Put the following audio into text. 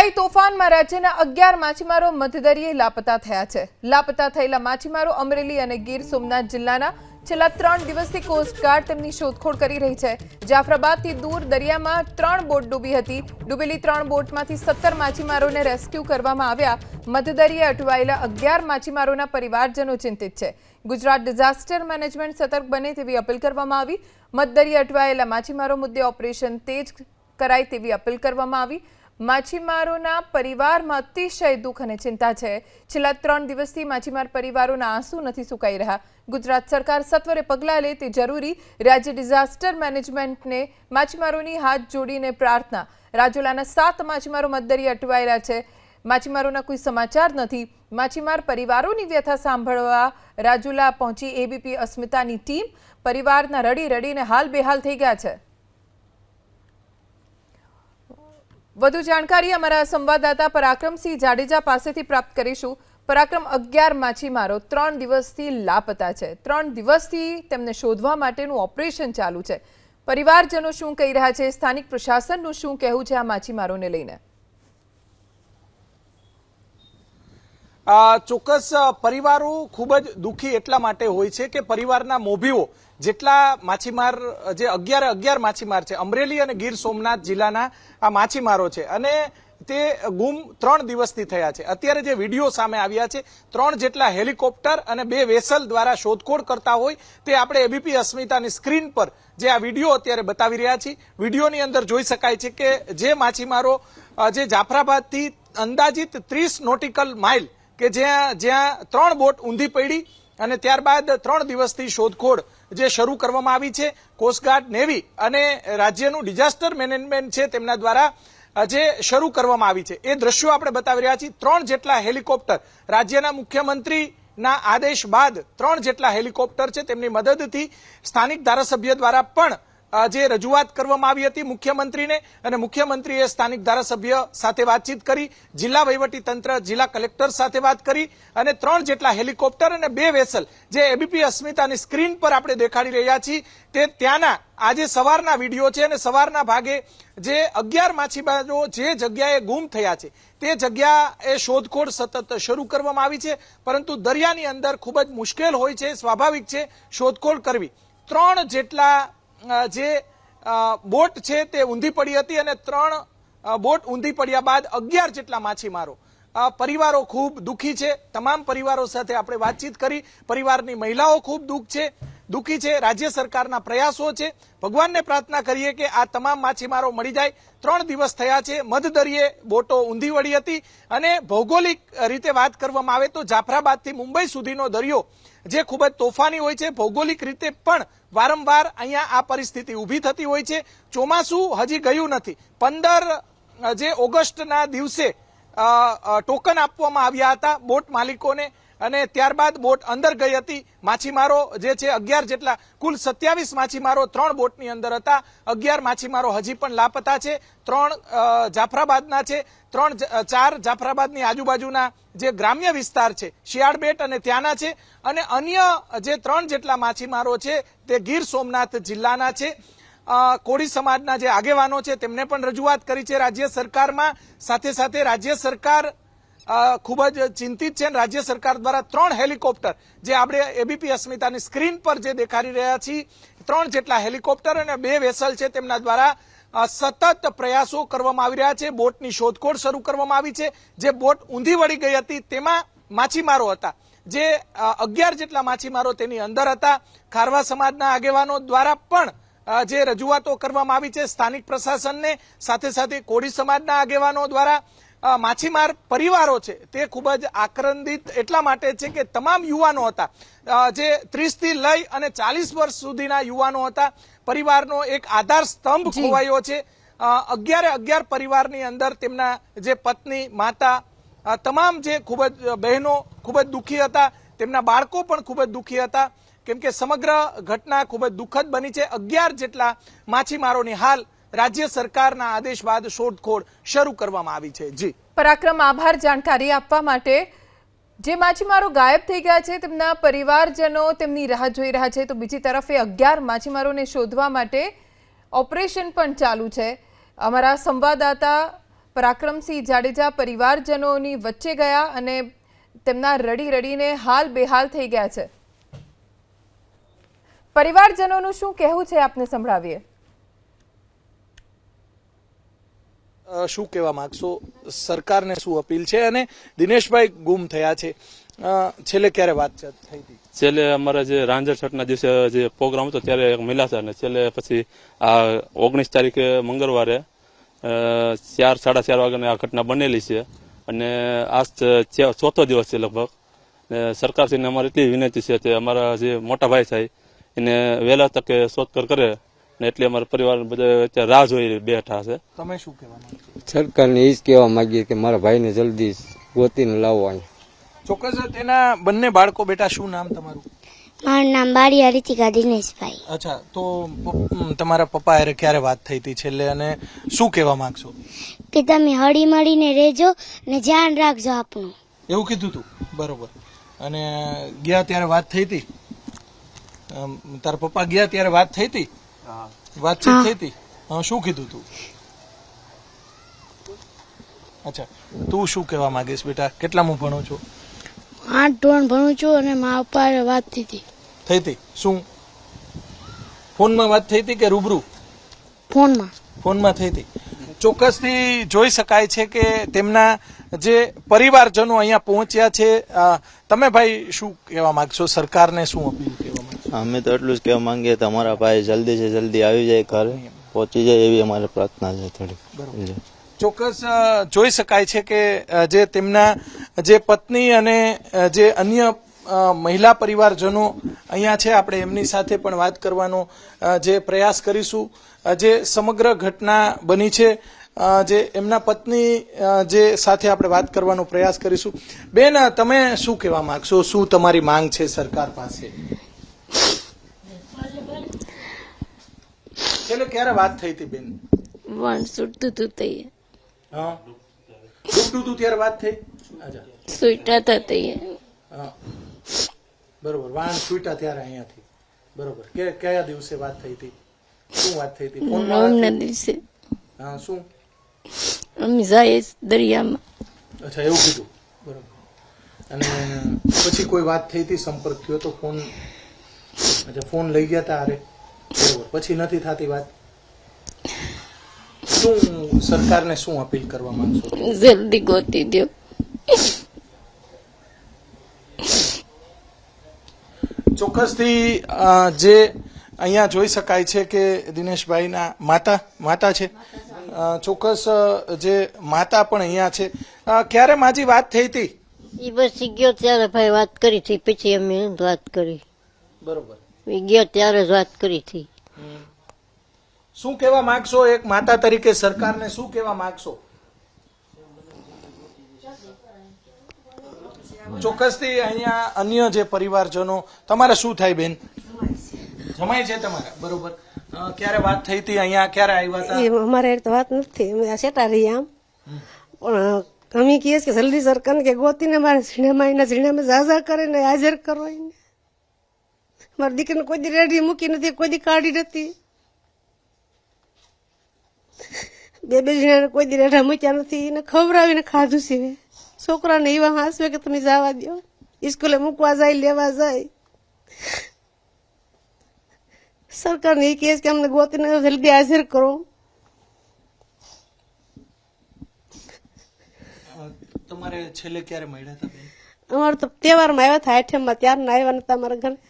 દરિયાઈ તોફાનમાં રાજ્યના અગિયાર માછીમારો મધદરિયે લાપતા થયા છે. લાપતા થયેલા માછીમારો અમરેલી અને ગીર સોમનાથ જિલ્લાના છેલ્લા ત્રણ દિવસથી કોસ્ટગાર્ડ તેમની શોધખોળ કરી રહી છે. જાફરાબાદથી દૂર દરિયામાં ત્રણ બોટ ડૂબી હતી. ડૂબેલી ત્રણ બોટમાંથી સત્તર માછીમારોને રેસ્ક્યુ કરવામાં આવ્યા. મધદરિયે અટવાયેલા અગિયાર માછીમારોના પરિવારજનો ચિંતિત છે. ગુજરાત ડિઝાસ્ટર મેનેજમેન્ટ સતર્ક બને તેવી અપીલ કરવામાં આવી. મધદરિયે અટવાયેલા માછીમારો મુદ્દે ઓપરેશન તેજ કરાય તેવી અપીલ કરવામાં આવી. માછીમારોના પરિવારમાં અતિશય દુઃખ અને ચિંતા છે. છેલ્લા ત્રણ દિવસથી માછીમાર પરિવારોના આંસુ નથી સુકાઈ રહ્યા. ગુજરાત સરકાર સત્વરે પગલાં લે તે જરૂરી. રાજ્ય ડિઝાસ્ટર મેનેજમેન્ટને માછીમારોની હાથ જોડીને પ્રાર્થના. રાજુલાના સાત માછીમારો મધદરિયે અટવાયેલા છે. માછીમારોના કોઈ સમાચાર નથી. માછીમાર પરિવારોની વ્યથા સાંભળવા રાજુલા પહોંચી એબીપી અસ્મિતાની ટીમ. પરિવારના રડી રડીને હાલ બેહાલ થઈ ગયા છે. વધુ જાણકારી અમારા સંવાદદાતા પરાક્રમસિંહ જાડેજા પાસેથી પ્રાપ્ત કરીશું. પરાક્રમ અગિયાર માછીમારો ત્રણ દિવસથી લાપતા છે. ત્રણ દિવસથી તેમને શોધવા માટેનું ઓપરેશન ચાલુ છે. પરિવારજનો શું કહી રહ્યા છે? સ્થાનિક પ્રશાસનનું શું કહેવું છે? આ માછીમારોને લઈને. ચોક્કસ પરિવારો ખૂબ જ દુઃખી એટલા માટે હોય છે કે પરિવારના મોભીઓ જેટલા માછીમાર, જે અગિયાર અગિયાર માછીમાર છે, અમરેલી અને ગીર સોમનાથ જિલ્લાના આ માછીમારો છે. અને તે ગુમ ત્રણ દિવસથી થયા છે. અત્યારે જે વીડિયો સામે આવ્યા છે, ત્રણ જેટલા હેલિકોપ્ટર અને બે વેસલ દ્વારા શોધખોળ કરતા હોય, તે આપણે એબીપી અસ્મિતાની સ્ક્રીન પર જે આ વીડિયો અત્યારે બતાવી રહ્યા છીએ, વિડીયોની અંદર જોઈ શકાય છે કે જે માછીમારો જે જાફરાબાદથી અંદાજિત ત્રીસ નોટિકલ માઇલ કે જ્યાં જ્યાં ત્રણ બોટ ઊંધી પડી અને ત્યારબાદ ત્રણ દિવસથી શોધખોળ જે શરૂ કરવામાં આવી છે કોસ્ટગાર્ડ નેવી અને રાજ્યનું ડિઝાસ્ટર મેનેજમેન્ટ છે તેમના દ્વારા જે શરૂ કરવામાં આવી છે. એ દ્રશ્યો આપણે બતાવી રહ્યા છીએ. ત્રણ જેટલા હેલિકોપ્ટર, રાજ્યના મુખ્યમંત્રીના આદેશ બાદ ત્રણ જેટલા હેલિકોપ્ટર છે તેમની મદદથી સ્થાનિક ધારાસભ્ય દ્વારા પણ જે રજૂઆત કરવામાં આવી હતી મુખ્યમંત્રીને અને મુખ્યમંત્રીએ સ્થાનિક ધારાસભ્ય સાથે વાતચીત કરી, જિલ્લા તંત્ર, જિલ્લા કલેક્ટર સાથે વાત કરી અને ત્રણ જેટલા હેલિકોપ્ટર અને બે વેસલ જે એબીપી અસ્મિતાની સ્ક્રીન પર આપણે દેખાડી રહ્યા છીએ, તે ત્યાંના આજે સવારના વીડિયો છે અને સવારના ભાગે જે અગિયાર માછીમારો જે જગ્યાએ ગુમ થયા છે, તે જગ્યાએ શોધખોળ સતત શરૂ કરવામાં આવી છે, પરંતુ દરિયાની અંદર ખૂબ જ મુશ્કેલ હોય છે, સ્વાભાવિક છે, શોધખોળ કરવી. ત્રણ જેટલા જે બોટ છે તે ઊંધી પડી હતી અને ત્રણ બોટ ઊંધી પડ્યા બાદ અગિયાર જેટલા માછીમારો પરિવારો ખૂબ દુઃખી છે. તમામ પરિવારો સાથે આપણે વાતચીત કરી. પરિવારની મહિલાઓ ખૂબ દુઃખ છે. દુઃખી છે. રાજ્ય સરકારના પ્રયાસો છે. ભગવાનને પ્રાર્થના કરીએ કે આ તમામ માછીમારો મળી જાય. ત્રણ દિવસ થયા છે. મધદરિયે બોટો ઊંધી વળી હતી. અને ભૌગોલિક રીતે વાત કરવામાં આવે તો જાફરાબાદથી મુંબઈ સુધીનો દરિયો જે ખૂબ જ તોફાની હોય છે. ભૌગોલિક રીતે પણ વારંવાર અહીંયા આ પરિસ્થિતિ ઊભી થતી હોય છે. ચોમાસું હજી ગયું નથી. પંદર જે ઓગસ્ટના દિવસે ટોકન આપવામાં આવ્યા હતા. બોટ માલિકોને અને ત્યારબાદ બોટ અંદર ગઈ હતી. માછીમારો જે છે, અગિયાર જેટલા, કુલ સત્યાવીસ માછીમારો ત્રણ બોટની અંદર હતા. અગિયાર માછીમારો હજી પણ લાપતા છે. ત્રણ જાફરાબાદના છે. ત્રણ ચાર જાફરાબાદની આજુબાજુના જે ગ્રામ્ય વિસ્તાર છે, શિયાળબેટ અને ત્યાંના છે. અને અન્ય જે ત્રણ જેટલા માછીમારો છે, તે ગીર સોમનાથ જિલ્લાના છે. કોળી સમાજના જે આગેવાનો છે, તેમને પણ રજૂઆત કરી છે રાજ્ય સરકારમાં. સાથે સાથે રાજ્ય સરકાર ખૂબ જ ચિંતિત છે રાજ્ય સરકાર દ્વારા ત્રણ હેલિકોપ્ટર જે આપણે એબીપી અસ્મિતાની સ્ક્રીન પર જે દેખાડી રહ્યા છીએ, ત્રણ જેટલા હેલિકોપ્ટર અને બે વેસલ છે તેમના દ્વારા સતત પ્રયાસો કરવામાં આવી રહ્યા છે. બોટની શોધખોળ શરૂ કરવામાં આવી છે. જે બોટ ઊંધી વળી ગઈ હતી તેમાં માછીમારો હતા. જે અગિયાર જેટલા માછીમારો તેની અંદર હતા. ખારવા સમાજના આગેવાનો દ્વારા પણ જે રજૂઆતો કરવામાં આવી છે, સ્થાનિક પ્રશાસનને, સાથે સાથે કોળી સમાજના આગેવાનો દ્વારા માછીમાર પરિવારો છે તે ખૂબ જ આક્રંદિત એટલા માટે છે કે તમામ યુવાનો હતા. જે ત્રીસથી લઈ અને ચાલીસ વર્ષ સુધીના યુવાનો હતા પરિવારનો એક આધાર સ્તંભ. ખોવાયો છે. અગિયારે અગિયાર પરિવારની અંદર તેમના જે પત્ની માતા તમામ જે ખૂબ જ બહેનો ખૂબ જ દુઃખી હતા તેમના બાળકો પણ ખૂબ જ દુઃખી હતા. કેમ કે સમગ્ર ઘટના ખૂબ જ દુઃખદ બની છે. અગિયાર જેટલા માછીમારોની હાલ રાજ્ય સરકારના આદેશ બાદ શોધખોળ શરૂ કરવામાં આવી છે. જી. પરાક્રમ આભાર જાણકારી આપવા માટે. જે માછીમારો ગાયબ થઈ ગયા છે, તેમના પરિવારજનો તેમની રાહ જોઈ રહ્યા છે. તો બીજી તરફ અગિયાર માછીમારોને શોધવા માટે ઓપરેશન પણ ચાલુ છે. અમારા સંવાદદાતા પરાક્રમસિંહ જાડેજા પરિવારજનોની વચ્ચે ગયા અને તેમના રડી રડીને હાલ બેહાલ થઈ ગયા છે. પરિવારજનોનું શું કહેવું છે, આપને સંભળાવીએ? શું કહેવા માંગશો? સરકારને શું અપીલ છે? અને દિનેશભાઈ ગુમ થયા છે. છેલ્લે ક્યારે વાત થઈ હતી? છેલ્લે અમારા જે રાંજર છઠના દિવસે જે પ્રોગ્રામ હતો ત્યારે મિલાશે અને છેલ્લે પછી આ ઓગણીસ તારીખે મંગળવારે ચાર, સાડા ચાર વાગ્યાની આ ઘટના બનેલી છે. અને આ ચોથો દિવસ છે લગભગ. સરકારશ્રીને અમારી એટલી વિનંતી છે કે અમારા જે મોટા ભાઈ થાય એને વહેલા તકે શોધખોળ કરે. ને એટલે અમારા પરિવાર બધા અત્યારે રાહ જોઈ બેઠા છે. તમે શું કહેવા સરકારને એ જ કહેવા માંગીએ કે મારા ભાઈને જલ્દી ગોતીને લાવો અહીંયા ચોક્કસ તેના બંને બાળકો બેટા શું નામ તમારું? મારું નામ બારિયા રીતિકા દિનેશભાઈ. અચ્છા તો તમારા પપ્પા હારે ક્યારે વાત થઈ હતી છેલ્લે અને શું કહેવા માંગશો? કે તમે હળી મળીને રહેજો ને ધ્યાન રાખજો આપણું એવું કીધું તું? બરોબર. અને ગયા ત્યારે વાત થઈ હતી? તારા પપ્પા ગયા ત્યારે વાત થઈ હતી? વાતચીત થઈ હતી? શું કીધું તું? અચ્છા તું શું કહેવા માંગીશ બેટા? કેટલામું ભણું છું? આઠ ધોરણ ભણું છું અને મા પપ્પા વાત થઈ હતી. થઈ હતી? શું? ફોનમાં વાત થઈ હતી કે રૂબરૂ? ફોનમાં. ફોનમાં થઈ હતી. ચોક્કસથી જોઈ શકાય છે કે તેમના જે પરિવારજનો અહીંયા પહોંચ્યા છે તમે ભાઈ શું કહેવા માંગશો? સરકારને શું અપીલ? અમે તો એટલું જ કહેવા માંગીએ કે અમારા ભાઈ જલ્દી થી જલ્દી આવી જાય ઘરે પહોંચી જાય એવી અમારી પ્રાર્થના છે થોડી. ચોક્કસ જોઈ શકાય છે કે જે તેમના જે પત્ની અને જે અન્ય મહિલા પરિવારજનો અહીંયા છે આપણે એમની સાથે પણ વાત કરવાનો જે પ્રયાસ કરીશું. જે સમગ્ર ઘટના બની છે જે એમના પત્ની જે સાથે આપણે વાત કરવાનો પ્રયાસ કરીશું. બેન તમે શું કહેવા માંગશો? શું તમારી માંગ છે સરકાર પાસે? છેલ્લે ક્યારે વાત થઈ હતી બેન? વણ સુટતું તું તે હા? સુટતું તું ત્યારે વાત થઈ? અચ્છા. સુઈટા તે હા. બરોબર વાણ સુઈટા ત્યારે અહીંયાથી બરોબર. કે કયા દિવસે વાત થઈ હતી? શું વાત થઈ હતી? ફોનમાં વાત દિવસે. હા શું? અમે જાય દરિયામાં. અચ્છા એવું કીધું. બરોબર. અને પછી કોઈ વાત થઈ હતી સંપર્ક થયો તો ફોન? અચ્છા ફોન લઈ ગયા તા બરોબર પછી નથી થતી વાત? શું સરકારને શું અપીલ કરવા માંગશો? જલ્દી ગોતી દો. ચોક્કસથી જે અહીંયા જોઈ શકાય છે કે દિનેશભાઈના માતા માતા છે. ચોક્કસ જે માતા પણ અહીંયા છે. ક્યારે માજી વાત થઈ હતી? એ બસ ગયો ત્યારે ભાઈ વાત કરી હતી પછી અમે વાત કરી. બરોબર. એ ગયો ત્યારે જ વાત કરી હતી. શું કહેવા માંગશો? એક માતા તરીકે સરકારને શું કહેવા માંગશો? ચોક્કસથી અહીંયા અન્ય જે પરિવારજનો તમારે શું થાય બેન? જમાય છે તમારા બરોબર. ક્યારે વાત થઈ હતી? અહીંયા ક્યારે આવ્યા હતા? અમારે તો વાત નથી અમે આ સેટા રહી આમ. પણ અમે કહીએ છીએ કે જલ્દી સરકારને કે ગોતીને મારે સિનેમા એના સિનેમા જાજા કરીને હાજર કરો એને. મારી દીકરીને કોઈ દી રેડી મૂકી નથી કોઈ દી કાઢી નથી. બે બે જણાને કોઈ દી રેડા મૂક્યા નથી એને ખવડાવીને ખાધું છે. છોકરાને એવા હાંસવે કે તમે જવા દો સ્કૂલે મૂકવા જાય લેવા જાય. સરકારને એ કહે કે અમને ગોતીને જલ્દી હાજર કરો. તમારે છેલ્લે ક્યારે મળ્યા હતા અમારે તો તહેવારમાં આવ્યા હતા આઠમમાં ત્યારના આવ્યા નતા અમારા ઘરે.